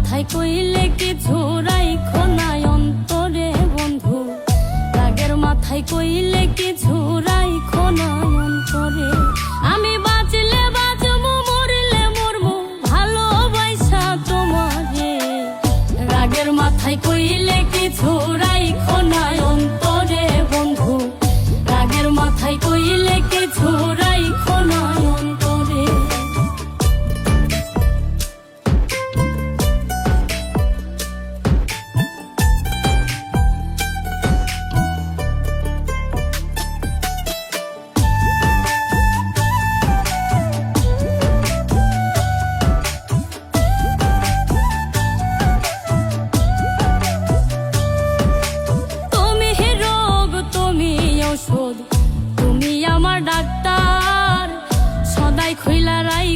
কইলে কি ঝোরাই খোনায় অন্তরে বন্ধু? রাগের মাথায় কইলে কি ঝোরাই খোনায় অন্তরে? আমি বাঁচলে বাঁচবো, মরলে মরবো, ভালোবাসা তোমারে। রাগের মাথায় কইলে কিছু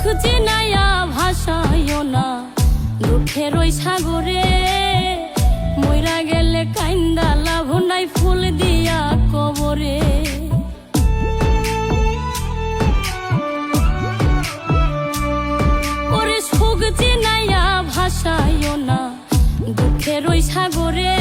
সুখ চিনাইয়া ভাসাইও না। দুঃখের ওই সাগরে, মইরা গেলে কাইন্দা লাভ নাই ফুল দিয়া কবরে। ওরে সুখ চিনাইয়া ভাসাইও না। দুঃখের ওই সাগরে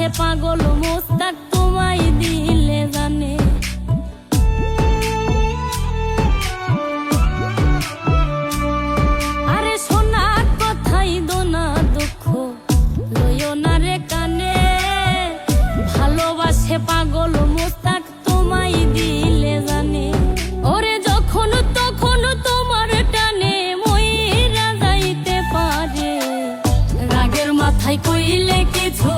ভালোবাসে পাগল মোস্তাক তোমায় দিলে জানে। আরে সোনার কথাই দোনা রে কানে। ভালোবাসে পাগল মোস্তাক তোমায় দিলে জানে। ওরে যখন তখন তোমার টানে মইরা যাইতে পারে। রাগের মাথায় কইলে কিছু